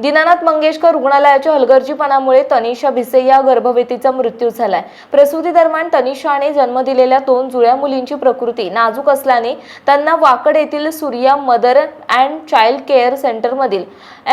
दीनानाथ मंगेशकर रुग्णालयाच्या हलगर्जीपणामुळे तनिषा भिसे या गर्भवतीचा मृत्यू झालाय. प्रसूती दरम्यान तनिषाने जन्म दिलेल्या दोन जुळ्या मुलींची प्रकृती नाजूक असल्याने त्यांना वाकड येथील Surya mother and child care सेंटरमधील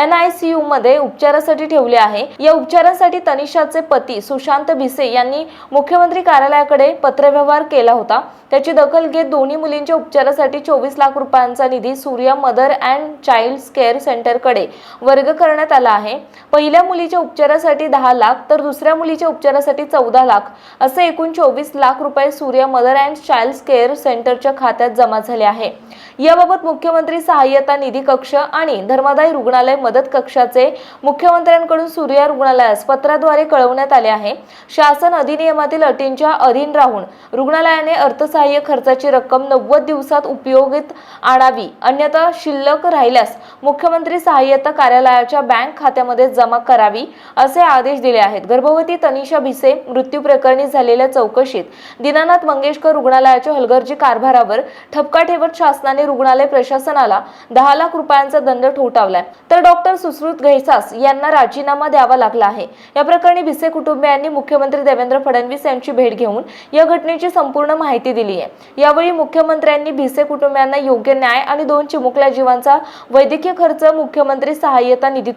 N I C U मध्ये उपचारासाठी ठेवले आहे. या उपचारासाठी तनिषाचे पती सुशांत भिसे यांनी मुख्यमंत्री कार्यालयाकडे पत्रव्यवहार केला होता. त्याची दखल घेत दोन्ही मुलींच्या उपचारासाठी चोवीस लाख रुपयांचा निधी Surya mother and child care सेंटरकडे वर्ग करण्यात आला आहे. पहिल्या मुलीच्या उपचारासाठी दहा लाख तर दुसऱ्या मुलीच्या उपचारासाठी चौदा लाख असे एकूण चोवीस लाख रुपये सूर्य मदर अँड चाइल्ड केअर सेंटरच्या खात्यात जमा झाले आहे. याबाबत मुख्यमंत्री सहाय्यता निधी कक्ष आणि धर्मादाय रुग्णालय मदत कक्षाचे मुख्यमंत्र्यांकडून सूर्या रुग्णालयास पत्राद्वारे कळवण्यात आले आहे. शासन अधिनियमातील अटींच्या अधीन राहून रुग्णालयाने अर्थसहाय्य खर्चाची रक्कम नव्वद दिवसात उपयोगित आणावी अन्यथा शिल्लक राहिल्यास मुख्यमंत्री सहाय्यता कार्यालयाच्या बँक खात्यामध्ये जमा करावी असे आदेश दिले आहेत. गर्भवती तनिषा भिसे मृत्यू प्रकरणी झालेल्या चौकशीत दीनानाथ मंगेशकर रुग्णालयाच्या हलगर्जी कारभारावर ठपका ठेवत शासनाने रुग्णालय प्रशासनाला दहा लाख रुपयांचा दंड ठोठावलाय. तर डॉक्टर सुश्रुत घैसास यांना राजीनामा द्यावा लागला आहे. या प्रकरणी भिसे कुटुंबियांनी मुख्यमंत्री देवेंद्र फडणवीस यांची भेट घेऊन या घटनेची संपूर्ण माहिती दिली आहे. यावेळी मुख्यमंत्र्यांनी भिसे कुटुंबियांना योग्य न्याय आणि दोन चिमुकल्या जीवांचा वैद्यकीय खर्च मुख्यमंत्री सहाय्यता निधीतून